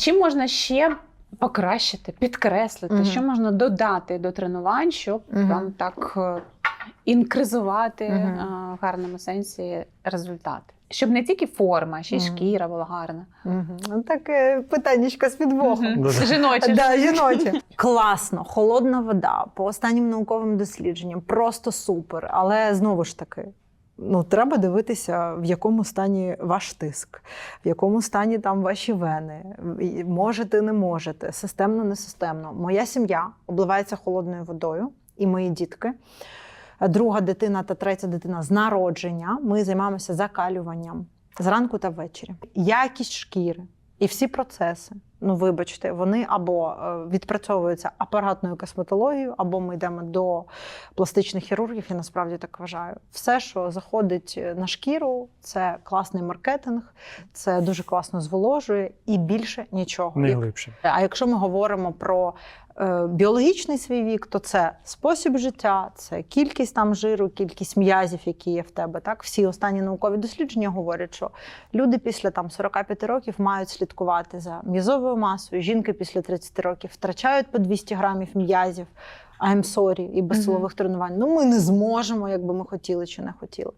Чим можна ще покращити, підкреслити, Мгм. що можна додати до тренувань, щоб Мгм. там так е, інкризувати е, в гарному сенсі результати? Щоб не тільки форма, а ще й шкіра була гарна. Угу. Ну, таке питаннячко з підвохом. Жіночі. Да, жіночі. Класно, холодна вода по останнім науковим дослідженням, просто супер. Але знову ж таки. Ну, треба дивитися, в якому стані ваш тиск, в якому стані там ваші вени. Можете, не можете, системно, не системно. Моя сім'я обливається холодною водою, і мої дітки. Друга дитина та третя дитина з народження. Ми займаємося закалюванням зранку та ввечері. Якість шкіри і всі процеси. Ну, вибачте, вони або е, відпрацьовуються апаратною косметологією, або ми йдемо до пластичних хірургів. Я насправді так вважаю. Все, що заходить на шкіру, це класний маркетинг, це дуже класно зволожує і більше нічого. Не глибше. а якщо ми говоримо про е, біологічний свій вік, то це спосіб життя, це кількість там жиру, кількість м'язів, які є в тебе. Так, всі останні наукові дослідження говорять, що люди після там 45 років мають слідкувати за м'язовою масою. Жінки після 30 років втрачають по 200 грамів м'язів. I'm sorry, і без силових тренувань. Ну ми не зможемо, якби ми хотіли чи не хотіли.